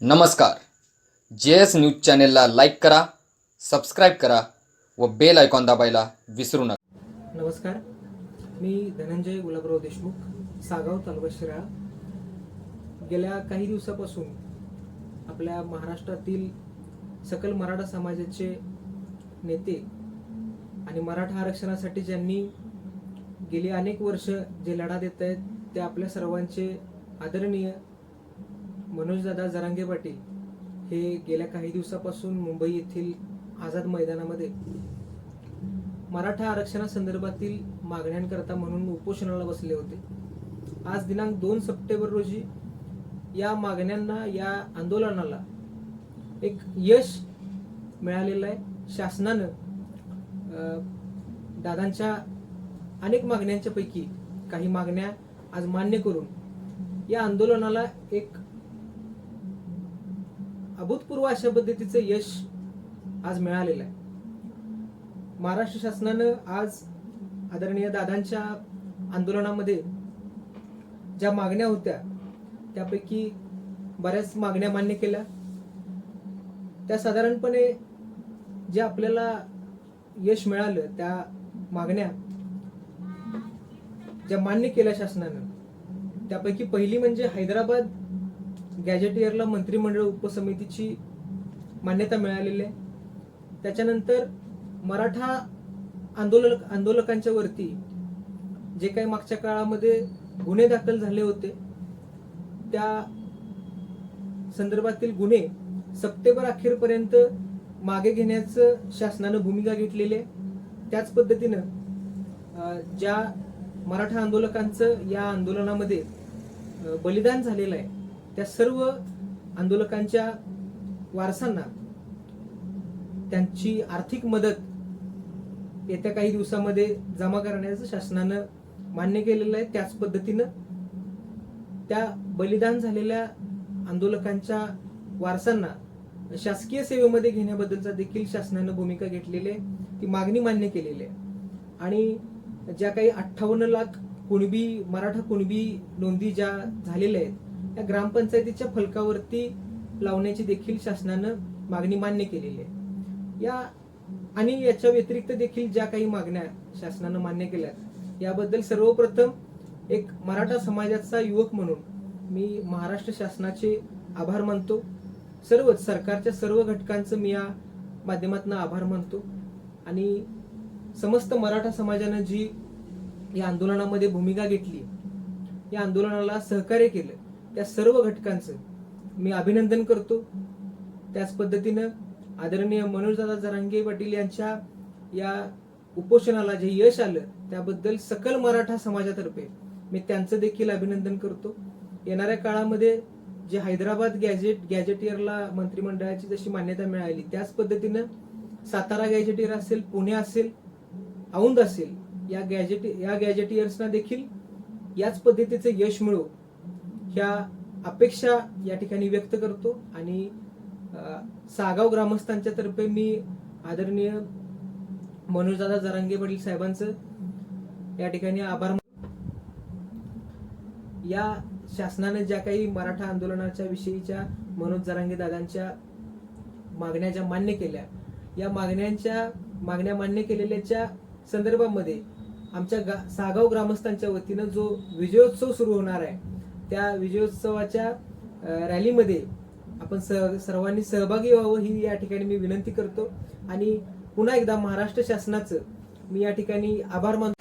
नमस्कार. J S news चॅनेलला like करा सबस्क्राईब करा व बेल आयकॉन दाबायला विसरू नका. नमस्कार. मी धनंजय गुलाबराव देशमुख सागाव तालुका शिराळा. गेल्या काही दिवसापासून आपल्या महाराष्ट्रातील सकल मराठा समाजाचे नेते आणि मराठा आरक्षणासाठी ज्यांनी गेली अनेक वर्ष जे लढा देत आहेत ते आपल्या सर्वांचे आदरणीय मनोजदादा जरांगे पाटील हे गेल्या काही दिवसापासून मुंबई येथील आझाद मैदानामध्ये मराठा आरक्षणासंदर्भातील मागण्यांकरता म्हणून उपोषणाला बसले होते. आज दिनांक दोन सप्टेंबर रोजी या मागण्यांना या आंदोलनाला एक यश मिळालेलं आहे. शासनानं दादांच्या अनेक मागण्यांच्यापैकी काही मागण्या आज मान्य करून या आंदोलनाला एक अभूतपूर्व अशा पद्धतीचं यश आज मिळालेलं आहे. महाराष्ट्र शासनानं आज आदरणीय दादांच्या आंदोलनामध्ये ज्या मागण्या होत्या त्यापैकी बऱ्याच मागण्या मान्य केल्या. त्या साधारणपणे जे आपल्याला यश मिळालं त्या मागण्या ज्या मान्य केल्या शासनानं त्यापैकी पहिली म्हणजे हैदराबाद गॅजेटियरला मंत्रिमंडळ उपसमितीची मान्यता मिळालेली आहे. त्याच्यानंतर मराठा आंदोलक आंदोलकांच्या वरती जे काही मागच्या काळामध्ये गुन्हे दाखल झाले होते त्या संदर्भातील गुन्हे सप्टेंबर अखेरपर्यंत मागे घेण्याचं शासनानं भूमिका घेतलेली आहे. त्याच पद्धतीनं ज्या मराठा आंदोलकांचं या आंदोलनामध्ये बलिदान झालेलं आहे त्या सर्व आंदोलकांच्या वारसांना त्यांची आर्थिक मदत येत्या काही दिवसामध्ये जमा करण्याचं शासनानं मान्य केलेलं आहे. त्याच पद्धतीनं त्या बलिदान झालेल्या आंदोलकांच्या वारसांना शासकीय सेवेमध्ये घेण्याबद्दलचा देखील शासनानं भूमिका घेतलेली आहे. ती मागणी मान्य केलेली आहे. आणि ज्या काही अठ्ठावन्न लाख कुणबी मराठा कुणबी नोंदी ज्या झालेल्या आहेत त्या ग्रामपंचायतीच्या फलकावरती लावण्याची देखील शासनानं मागणी मान्य केलेली आहे. या आणि याच्या व्यतिरिक्त देखील ज्या काही मागण्या शासनानं मान्य केल्या याबद्दल सर्वप्रथम एक मराठा समाजाचा युवक म्हणून मी महाराष्ट्र शासनाचे आभार मानतो. सर्वच सरकारच्या सर्व घटकांचं मी या माध्यमातून आभार मानतो. आणि समस्त मराठा समाजानं जी या आंदोलनामध्ये भूमिका घेतली या आंदोलनाला सहकार्य केलं त्या सर्व घटकांचं मी अभिनंदन करतो. त्याच पद्धतीनं आदरणीय मनोजदादा जरांगे पाटील यांच्या या उपोषणाला जे यश आलं त्याबद्दल सकल मराठा समाजातर्फे मी त्यांचं देखील अभिनंदन करतो. येणाऱ्या काळामध्ये जे हैदराबाद गॅजेट गॅजेटियरला मंत्रिमंडळाची जशी मान्यता मिळाली त्याच पद्धतीनं सातारा गॅजेटियर असेल पुणे असेल औंध असेल या गॅजेट या गॅजेटियर्सना देखील याच पद्धतीचं यश मिळो. ह्या अपेक्षा या ठिकाणी व्यक्त करतो आणि सागाव ग्रामस्थांच्या तर्फे मी आदरणीय मनोजदादा जरांगे पाटील साहेबांचं या ठिकाणी आभार या शासनाने ज्या काही मराठा आंदोलनाच्या विषयीच्या मनोज जरांगे दादांच्या मागण्या ज्या मान्य केल्या या मागण्यांच्या मागण्या मान्य केलेल्याच्या संदर्भामध्ये आमच्या गा- सागाव ग्रामस्थांच्या वतीनं जो विजयोत्सव सुरू होणार आहे त्या विजयोत्सवाच्या रॅलीमध्ये आपण सह सर्वांनी सहभागी व्हावं ही या ठिकाणी मी विनंती करतो. आणि पुन्हा एकदा महाराष्ट्र शासनाचं मी या ठिकाणी आभार मानतो.